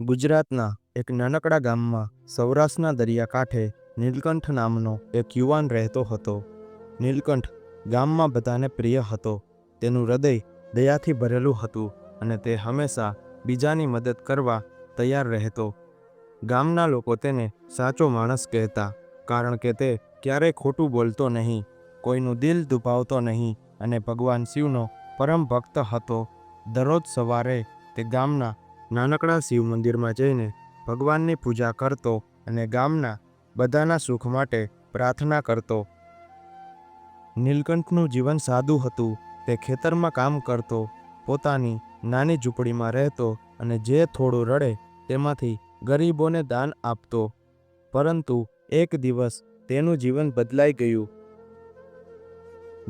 ગુજરાતના એક નાનકડા ગામમાં સૌરાષ્ટ્રના દરિયાકાંઠે નીલકંઠ નામનો એક યુવાન રહેતો હતો. નીલકંઠ ગામમાં બધાને પ્રિય હતો. તેનું હૃદય દયાથી ભરેલું હતું અને તે હંમેશા બીજાની મદદ કરવા તૈયાર રહેતો. ગામના લોકો તેને સાચો માણસ કહેતા, કારણ કે તે ક્યારેય ખોટું બોલતો નહીં, કોઈનું દિલ દુભાવતો નહીં અને ભગવાન શિવનો પરમ ભક્ત હતો. દરરોજ સવારે તે ગામના નાનકડા શિવ મંદિરમાં જઈને ભગવાનની પૂજા કરતો અને ગામના બધાના સુખ માટે પ્રાર્થના કરતો. નીલકંઠનું જીવન સાદું હતું, તે ખેતરમાં કામ કરતો, પોતાની નાની ઝૂંપડીમાં રહેતો અને જે થોડું રડે તેમાંથી ગરીબોને દાન આપતો. પરંતુ એક દિવસ તેનું જીવન બદલાઈ ગયું.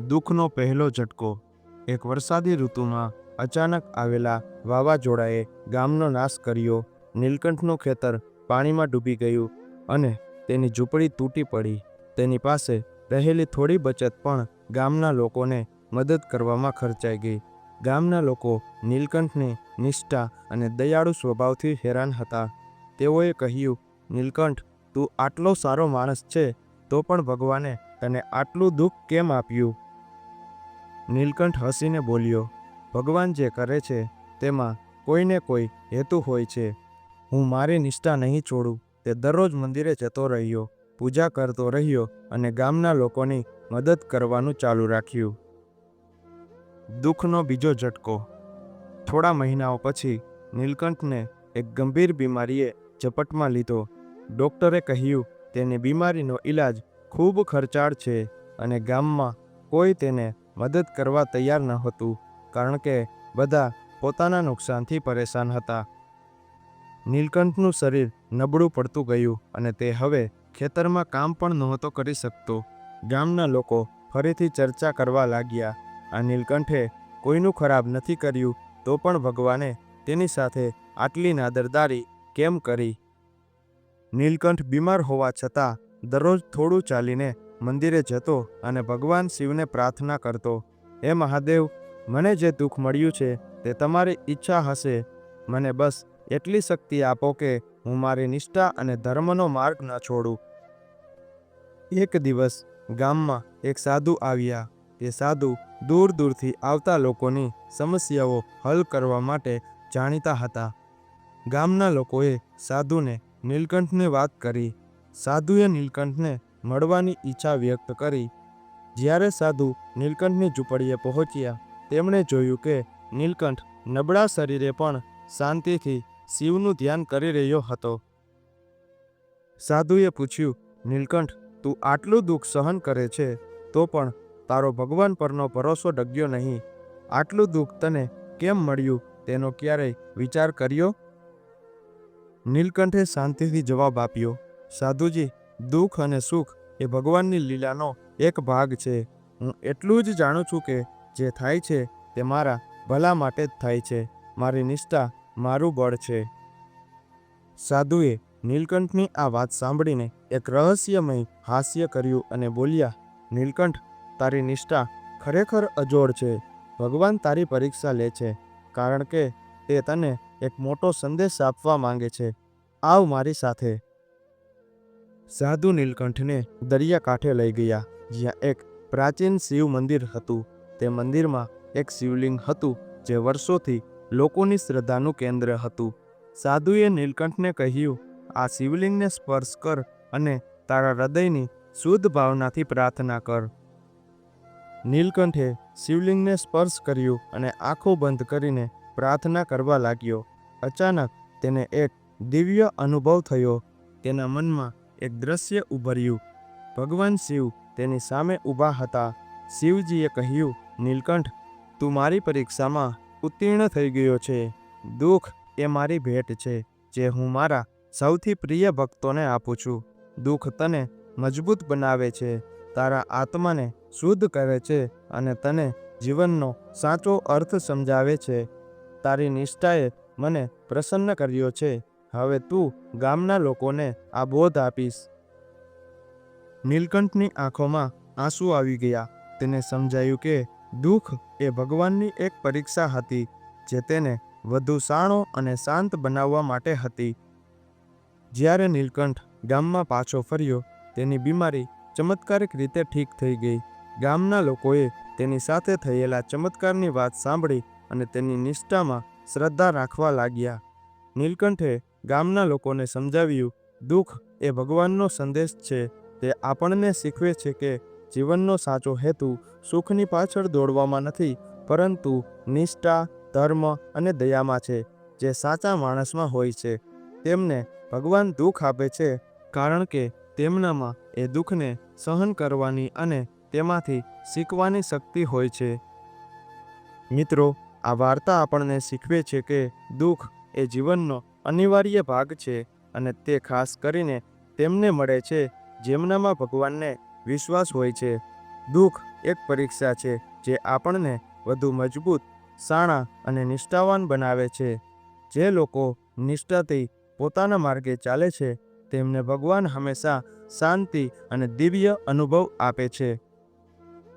દુઃખનો પહેલો ઝટકો, એક વરસાદી ઋતુમાં અચાનક આવેલા વાવાઝોડાએ ગામનો નાશ કર્યો. નીલકંઠનું ખેતર પાણીમાં ડૂબી ગયું અને તેની ઝૂંપડી તૂટી પડી. તેની પાસે રહેલી થોડી બચત પણ ગામના લોકોને મદદ કરવામાં ખર્ચાઈ ગઈ. ગામના લોકો નીલકંઠની નિષ્ઠા અને દયાળુ સ્વભાવથી હેરાન હતા. તેઓએ કહ્યું, નીલકંઠ, તું આટલો સારો માણસ છે, તો પણ ભગવાને તને આટલું દુઃખ કેમ આપ્યું? નીલકંઠ હસીને બોલ્યો ભગવાન જે કરે છે, તેમાં કોઈને કોઈ હેતુ હોય છે. હું મારી નિષ્ઠા નહીં છોડું. તે દરરોજ મંદિરે જતો રહ્યો, પૂજા કરતો રહ્યો અને ગામના લોકોની મદદ કરવાનું ચાલુ રાખ્યું. દુઃખનો બીજો ઝટકો. થોડા મહિનાઓ પછી નીલકંઠને એક ગંભીર બીમારીએ ઝપટમાં લીધો. ડૉક્ટરે કહ્યું, તેની બીમારીનો ઈલાજ ખૂબ ખર્ચાળ છે અને ગામમાં કોઈ તેને મદદ કરવા તૈયાર ન હતું કારણ કે બધા પોતાના નુકસાનથી પરેશાન હતા. નીલકંઠનું શરીર નબળું પડતું ગયું અને તે હવે ખેતરમાં કામ પણ નહોતો કરી શકતો. ગામના લોકો ફરીથી ચર્ચા કરવા લાગ્યા, આ નીલકંઠે કોઈનું ખરાબ નથી કર્યું, તો પણ ભગવાને તેની સાથે આટલી નાદરદારી કેમ કરી? નીલકંઠ બીમાર હોવા છતાં દરરોજ થોડું ચાલીને મંદિરે જતો અને ભગવાન શિવને પ્રાર્થના કરતો, હે મહાદેવ મને જે દુઃખ મળ્યું છે તે તમારી ઈચ્છા હશે. મને બસ એટલી શક્તિ આપો કે હું મારી નિષ્ઠા અને ધર્મનો માર્ગ ન છોડું. એક દિવસ ગામમાં એક સાધુ આવ્યા. તે સાધુ દૂર દૂરથી આવતા લોકોની સમસ્યાઓ હલ કરવા માટે જાણીતા હતા. ગામના લોકોએ સાધુને નીલકંઠની વાત કરી. સાધુએ નીલકંઠને મળવાની ઈચ્છા વ્યક્ત કરી. જ્યારે સાધુ નીલકંઠની ઝૂંપડીએ પહોંચ્યા તેમણે જોયું કે નીલકંઠ નબળા શરીરે પણ શાંતિથી શિવનું ધ્યાન કરી રહ્યો હતો. સાધુએ પૂછ્યું, નીલકંઠ, તું આટલું દુઃખ સહન કરે છે, તો પણ તારો ભગવાન પરનો ભરોસો ડગ્યો નહીં. આટલું દુઃખ તને કેમ મળ્યું? તેનો ક્યારેય વિચાર કર્યો? નીલકંઠે શાંતિથી જવાબ આપ્યો, સાધુજી, દુઃખ અને સુખ એ ભગવાનની લીલાનો એક ભાગ છે. હું એટલું જ જાણું છું કે જે થાય છે તે મારા ભલા માટે જ થાય છે. મારી નિષ્ઠા મારું બળ છે. સાધુએ નીલકંઠની આ વાત સાંભળીને એક રહસ્યમય હાસ્ય કર્યું અને બોલ્યા, નીલકંઠ, તારી નિષ્ઠા ખરેખર અજોડ છે. ભગવાન તારી પરીક્ષા લે છે, કારણ કે તે તને એક મોટો સંદેશ આપવા માંગે છે. આવ મારી સાથે. સાધુ નીલકંઠને દરિયાકાંઠે લઈ ગયા, જ્યાં એક પ્રાચીન શિવ મંદિર હતું. તે મંદિરમાં એક શિવલિંગ હતું જે વર્ષોથી લોકોની શ્રદ્ધાનું કેન્દ્ર હતું. સાધુએ નીલકંઠને કહ્યું, આ શિવલિંગને સ્પર્શ કર અને તારા હૃદયની શુદ્ધ ભાવનાથી પ્રાર્થના કર. નીલકંઠે શિવલિંગને સ્પર્શ કર્યું અને આંખો બંધ કરીને પ્રાર્થના કરવા લાગ્યો. અચાનક તેને એક દિવ્ય અનુભવ થયો. તેના મનમાં એક દ્રશ્ય ઉભર્યું. ભગવાન શિવ તેની સામે ઊભા હતા. શિવજીએ કહ્યું નીલકંઠ, તું મારી પરીક્ષામાં ઉત્તીર્ણ થઈ ગયો છે. દુઃખ એ મારી ભેટ છે, જે હું મારા સૌથી પ્રિય ભક્તોને આપું છું. દુઃખ તને મજબૂત બનાવે છે, તારા આત્માને શુદ્ધ કરે છે અને તને જીવનનો સાચો અર્થ સમજાવે છે. તારી નિષ્ઠાએ મને પ્રસન્ન કર્યો છે, હવે તું ગામના લોકોને આ બોધ આપીશ. નીલકંઠની આંખોમાં આંસુ આવી ગયા. તેને સમજાયું કે દુઃખ એ ભગવાનની એક પરીક્ષા હતી, જે તેને વધુ સાણો અને શાંત બનાવવા માટે હતી. જ્યારે નીલકંઠ ગામમાં પાછો ફર્યો, તેની બીમારી ચમત્કારિક રીતે ઠીક થઈ ગઈ. ગામના લોકોએ તેની સાથે થયેલા ચમત્કારની વાત સાંભળી અને તેની નિષ્ઠામાં શ્રદ્ધા રાખવા લાગ્યા. નીલકંઠે ગામના લોકોને સમજાવ્યું, દુઃખ એ ભગવાનનો સંદેશ છે. તે આપણને શીખવે છે કે જીવનનો સાચો હેતુ સુખની પાછળ દોડવામાં નથી, પરંતુ નિષ્ઠા, ધર્મ અને દયામાં છે, જે સાચા માણસમાં હોય છે. તેમને ભગવાન દુઃખ આપે છે, કારણ કે તેમનામાં એ દુઃખને સહન કરવાની અને તેમાંથી શીખવાની શક્તિ હોય છે. મિત્રો, આ વાર્તા આપણને શીખવે છે કે દુઃખ એ જીવનનો અનિવાર્ય ભાગ છે અને તે ખાસ કરીને તેમને મળે છે, જેમનામાં ભગવાનને વિશ્વાસ હોય છે. દુઃખ એક પરીક્ષા છે જે આપણને વધુ મજબૂત, સાણા અને નિષ્ઠાવાન બનાવે છે. જે લોકો નિષ્ઠાથી પોતાના માર્ગે ચાલે છે, તેમને ભગવાન હંમેશા શાંતિ અને દિવ્ય અનુભવ આપે છે.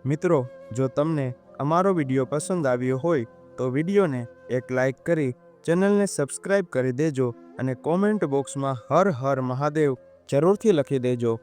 મિત્રો, જો તમને અમારો વીડિયો પસંદ આવ્યો હોય, તો વિડીયોને એક લાઈક કરી ચેનલને સબસ્ક્રાઇબ કરી દેજો અને કોમેન્ટ બોક્સમાં હર હર મહાદેવ જરૂરથી લખી દેજો.